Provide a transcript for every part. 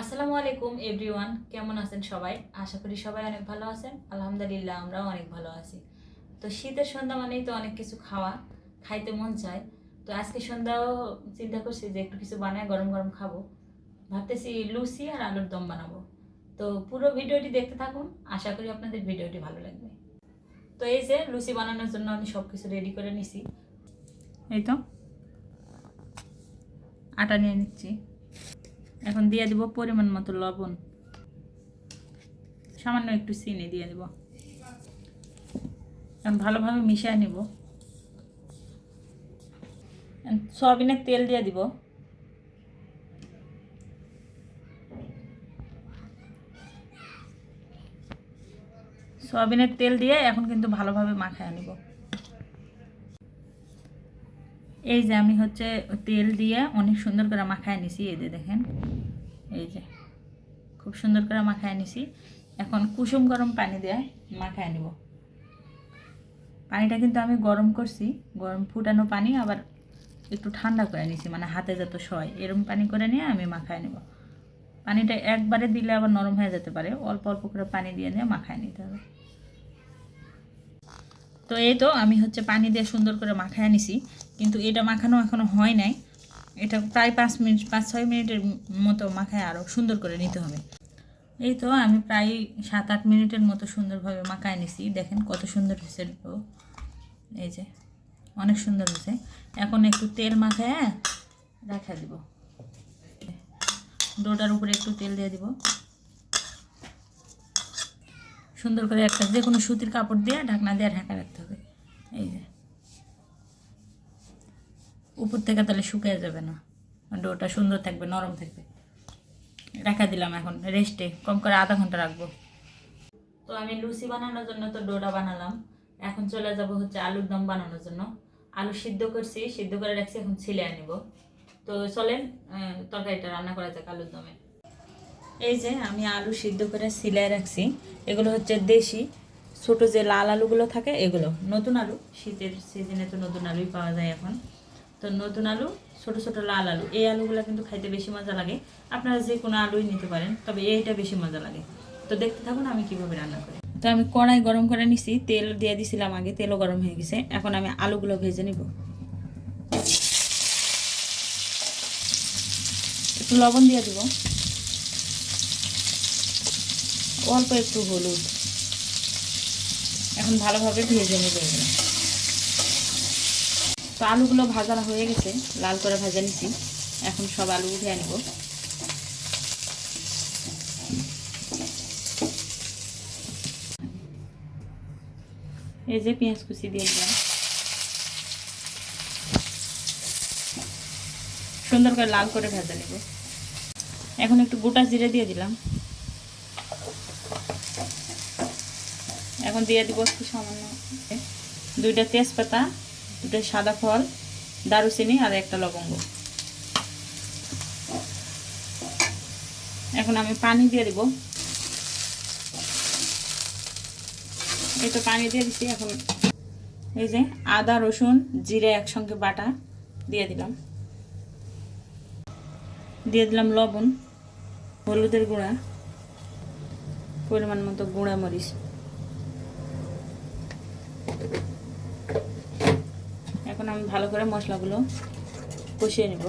আসসালামু আলাইকুম এভরিওয়ান কেমন আছেন সবাই? আশা করি সবাই অনেক ভালো আছেন। আলহামদুলিল্লাহ, আমরাও অনেক ভালো আছি। তো শীতের সন্ধ্যা মানেই তো অনেক কিছু খাওয়া, খাইতে মন চায়। তো আজকে সন্ধ্যাও চিন্তা করছি যে একটু কিছু বানায় গরম গরম খাব। ভাবতেছি লুচি আর আলুর দম বানাবো। তো পুরো ভিডিওটি দেখতে থাকুন, আশা করি আপনাদের ভিডিওটি ভালো লাগবে। তো এই যে লুচি বানানোর জন্য আমি সব কিছু রেডি করে নিছি। এই তো। আটা নিয়ে নিচ্ছি। এখন দিয়ে দিব পরিমাণ মতো লবণ। সামান্য একটু চিনি দিয়ে দিব। এখন ভালোভাবে মিশিয়ে নিব। সয়াবিনের তেল দিয়ে দিব। সয়াবিনের তেল দিয়ে এখন কিন্তু ভালোভাবে মাখায় নিব। এই যে আমি হচ্ছে তেল দিয়ে অনেক সুন্দর করে মাখায় নিছি, এই যে দেখেন। এই যে, খুব সুন্দর করে মাখায় নিছি। এখন কুসুম গরম পানি দিয়ে মাখায় নিব। পানিটা কিন্তু আমি গরম করছি, গরম ফুটানো পানি, আবার একটু ঠান্ডা করে নিছি মানে হাতে যত সয়, এরম পানি করে নিয়ে আমি মাখায় নিব। পানিটা একবারে দিলে আবার নরম হয়ে যেতে পারে, অল্প অল্প করে পানি দিয়ে নিয়ে মাখায় নিতে হবে। তো এই তো আমি হচ্ছে পানি দিয়ে সুন্দর করে মাখায় নিছি। কিন্তু এটা মাখানো এখনও হয় নাই। এটা প্রায় পাঁচ মিনিট, পাঁচ ছয় মিনিটের মতো মাখায় আরও সুন্দর করে নিতে হবে। এই তো আমি প্রায় সাত আট মিনিটের মতো সুন্দরভাবে মাখায় নিছি। দেখেন কত সুন্দর হয়েছে এই যে, অনেক সুন্দর হয়েছে। এখন একটু তেল মাখায় রাখা দিব। ডোটার উপরে একটু তেল দিয়ে দিব। সুন্দর করে একটা যে কোনো সুতির কাপড় দিয়ে ঢাকনা দিয়ে ঢাকা রাখতে হবে। এই যে। উপর থেকে তাহলে শুকিয়ে যাবে না। ডোটা সুন্দর থাকবে, নরম থাকবে। রাখা দিলাম এখন রেস্টে কম করে আধা ঘণ্টা রাখব। তো আমি লুচি বানানোর জন্য তো ডোটা বানালাম। এখন চলে যাব হচ্ছে আলুর দম বানানোর জন্য। আলু সিদ্ধ করছি, সিদ্ধ করে রাখছি, এখন ছিলে আনিব। তো চলেন তরকারিটা রান্না করা যাক আলুর দমে। এই যে আমি আলু সিদ্ধ করে সিলাই রাখছি। এগুলো হচ্ছে দেশি। ছোট যে লাল আলুগুলো থাকে, এগুলো। নতুন আলু। শীতের সিজনে তো নতুন আলুই পাওয়া যায় এখন। তো নতুন আলু, ছোট ছোট লাল আলু। এই আলুগুলো কিন্তু খাইতে বেশি মজা লাগে। আপনারা যে কোনো আলুই নিতে পারেন, তবে এইটা বেশি মজা লাগে। তো দেখতে থাকুন আমি কীভাবে রান্না করি। তো আমি কড়াই গরম করে নিছি, তেল দিয়ে দিছিলাম আগে, তেলও গরম হয়ে গেছে। এখন আমি আলুগুলো ভেজে নিব। একটু লবণ দিয়ে দিব। অল্প একটু হলুদ। এখন ভালোভাবে ভেজে নেব এগুলো। তো আলুগুলো ভাজা হয়ে গেছে, লাল করে ভাজা নিছি। এখন সব আলু উঠে আনব এই যে পেঁয়াজ কুচি দিয়ে দিলাম। সুন্দর করে লাল করে ভাজা নেব। এখন একটু গোটা জিরে দিয়ে দিলাম। এখন দিয়ে দিব একটু সামান্য দুইটা তেজপাতা দুটো সাদা ফল, দারুচিনি আর একটা লবঙ্গ। এখন আমি পানি দিয়ে দিব। এই তো পানি দিয়ে দিচ্ছি এখন এই যে আদা, রসুন, জিরে একসঙ্গে বাটা দিয়ে দিলাম। দিয়ে দিলাম লবণ, হলুদের গুঁড়া, পরিমাণ মতো গুঁড়া মরিচ এখন আমি ভালো করে মশলাগুলো কষিয়ে নেব।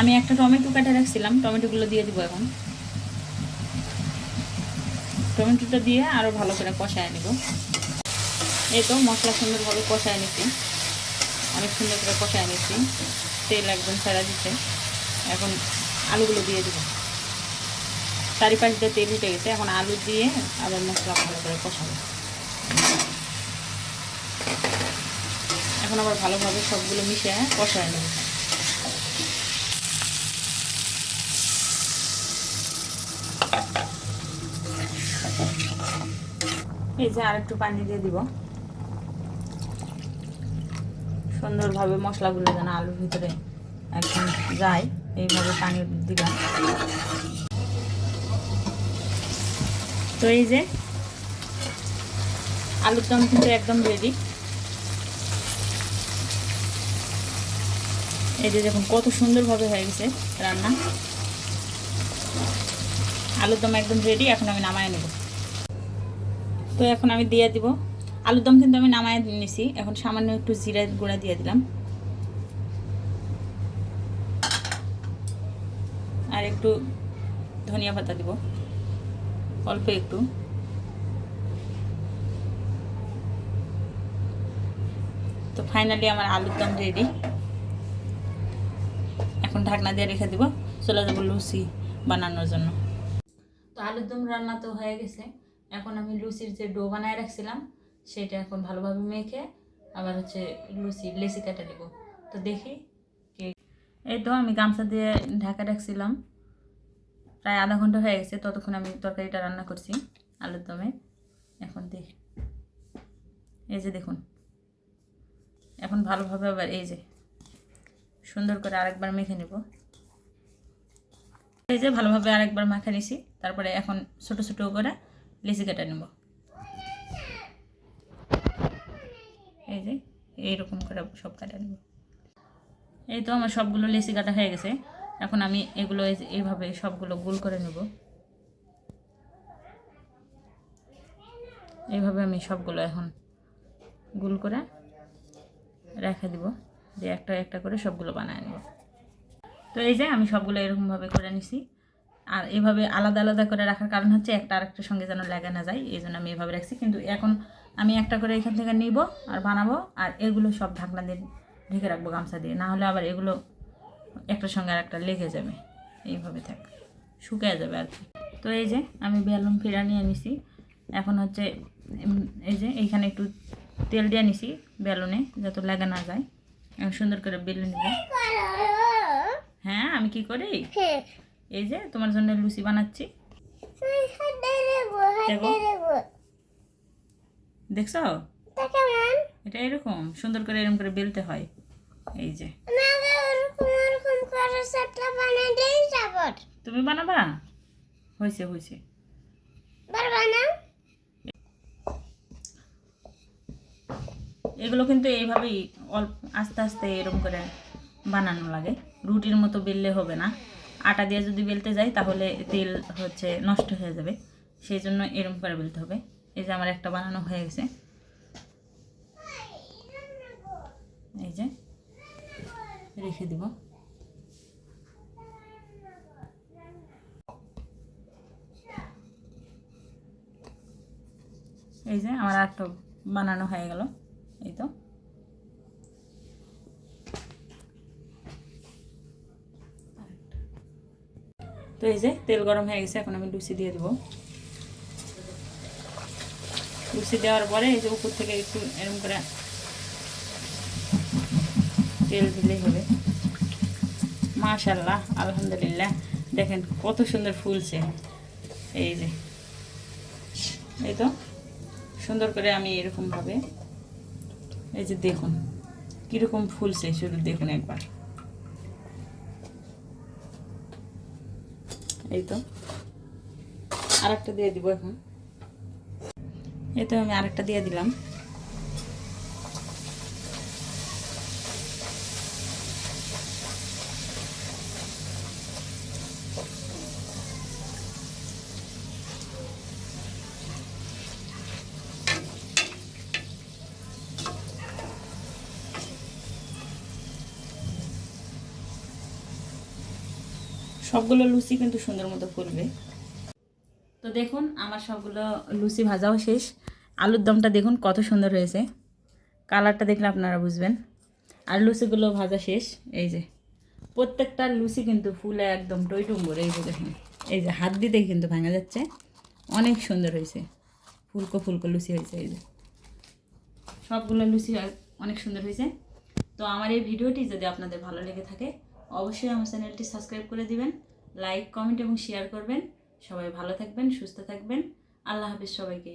আমি একটা টমেটো কাটে রাখছিলাম, টমেটোগুলো দিয়ে দিব এখন। টমেটোটা দিয়ে আরও ভালো করে কষায় নেব। এই তো মশলা সুন্দরভাবে কষায় নিচ্ছি। অনেক সুন্দর করে কষায় নিচ্ছি। তেল একদম ছেড়া দিচ্ছে। এখন আলুগুলো দিয়ে দিব। চারিপাশ দিয়ে তেল উঠে গেছে। এখন আলু দিয়ে আবার মশলা ভালো করে কষাবো। এখন আবার ভালোভাবে সবগুলো মিশিয়ে কষায় নেব। এই যে আর একটু পানি দিয়ে দিব। সুন্দরভাবে মশলাগুলো যেন আলুর ভিতরে একদম যায়, এইভাবে পানি দিলাম। তো এই যে আলুর দম কিন্তু একদম রেডি এই যে দেখুন, কত সুন্দরভাবে হয়ে গেছে রান্না। আলুর দম একদম রেডি এখন আমি নামায় নেব। তো এখন আমি দিয়ে দিব। আলুর দম কিন্তু আমি নামায় নিছি, এখন সামান্য একটু জিরা গুঁড়া দিয়ে দিলাম। আর একটু ধনিয়া পাতা দিব, অল্প একটু। তো ফাইনালি আমার আলুর দম রেডি এখন ঢাকনা দিয়ে রেখে দিব। চলে যাব লুচি বানানোর জন্য। তো আলুর দম রান্না তো হয়ে গেছে। এখন আমি লুচির যে ডো বানায় রাখছিলাম, সেটা এখন ভালোভাবে মেখে আবার হচ্ছে লুচি লেসি কাটা দিব তো দেখি এই তো আমি গামছা দিয়ে ঢাকা রাখছিলাম। প্রায় আধা ঘণ্টা হয়ে গেছে, ততক্ষণ আমি তরকারিটা রান্না করছি আলুর দমে। এখন দেখি। এই যে দেখুন। এখন ভালোভাবে আবার এই যে সুন্দর করে আরেকবার মেখে নেব। এই যে ভালোভাবে আরেকবার মাখা নিছি, তারপরে এখন ছোট ছোট করে লিচি কেটে নেব। এই যে এইরকম করে সব কাটা নেব। এই তো আমার সবগুলো লেসি কাটা হয়ে গেছে, এখন আমি এগুলো এইভাবে সবগুলো গোল করে নেব। এইভাবে আমি সবগুলো এখন গোল করে রেখে দিব। দিয়ে একটা একটা করে সবগুলো বানায় নেব। তো এই যে আমি সবগুলো এরকমভাবে করে নিছি। আর এভাবে আলাদা আলাদা করে রাখার কারণ হচ্ছে একটা আরেকটার সঙ্গে যেন লাগা না যায়, এই জন্য আমি এভাবে রাখছি। কিন্তু এখন আমি একটা করে এখান থেকে নিব আর বানাবো, আর এগুলো সব ঢাকনা দিয়ে ঢেকে রাখব গামছা দিয়ে। না হলে আবার এগুলো একটার সঙ্গে আর একটা লেগে যাবে। এইভাবে থাক, শুকিয়ে যাবে আর কি। তো এই যে আমি বেলুন ফিরা নিয়ে নিছি। এখন হচ্ছে এই যে এইখানে একটু তেল দিয়ে নিছি বেলুনে, যাতে লাগা না যায়। সুন্দর করে বেলে নিব। হ্যাঁ আমি কি করি? এই যে, তোমার জন্য লুচি বানাচ্ছি। দেখো। দেখছ? এটা এরকম, সুন্দর করে এরকম করে বেলতে হয়। এই যে। তুমি বানাবা? হয়েছে হয়েছে। এগুলো কিন্তু এইভাবেই অল্প, আস্তে আস্তে এরকম করে বানানো লাগে। রুটির মতো বেললে হবে না। আটা দিয়ে যদি বেলতে যাই, তাহলে তেল হচ্ছে নষ্ট হয়ে যাবে। সেই জন্য এরকম করে বেলতে হবে। এই যে আমার একটা বানানো হয়ে গেছে। এই যে রেখে দিব। এই যে আমার একটা বানানো হয়ে গেল। এই তো। তো এই যে তেল গরম হয়ে গেছে, এখন আমি লুচি দিয়ে দেবো। লুচি দেওয়ার পরে এই যে উপর থেকে একটু এরকম করে তেল দিলেই হবে। মাশাল্লাহ আলহামদুলিল্লাহ। দেখেন কত সুন্দর ফুলছে। এই যে, এই তো। সুন্দর করে আমি এরকমভাবে এই যে দেখুন, কীরকম ফুলছে শুধু দেখুন একবার। এই তো। আরেকটা দিয়ে দিব এখন। এই তো আমি আরেকটা দিয়ে দিলাম। সবগুলো লুচি কিন্তু সুন্দর মতো ফুলবে তো দেখুন, আমার সবগুলো লুচি ভাজাও শেষ। আলুর দমটা দেখুন কত সুন্দর হয়েছে। কালারটা দেখলে আপনারা বুঝবেন। আর লুচিগুলো ভাজা শেষ। এই যে, প্রত্যেকটা লুচি কিন্তু ফুলে একদম টইটুম্বর। এই যে দেখুন, এই যে হাত দিতেই কিন্তু ভাঙা যাচ্ছে। অনেক সুন্দর হয়েছে। ফুলকো ফুলকো লুচি হয়েছে, এই যে। সবগুলো লুচি অনেক সুন্দর হয়েছে। তো আমার এই ভিডিওটি যদি আপনাদের ভালো লেগে থাকে অবশ্যই আমার চ্যানেলটি সাবস্ক্রাইব করে দিবেন, লাইক, কমেন্ট এবং শেয়ার করবেন। সবাই ভালো থাকবেন, সুস্থ থাকবেন। আল্লাহ হাফিজ সবাইকে।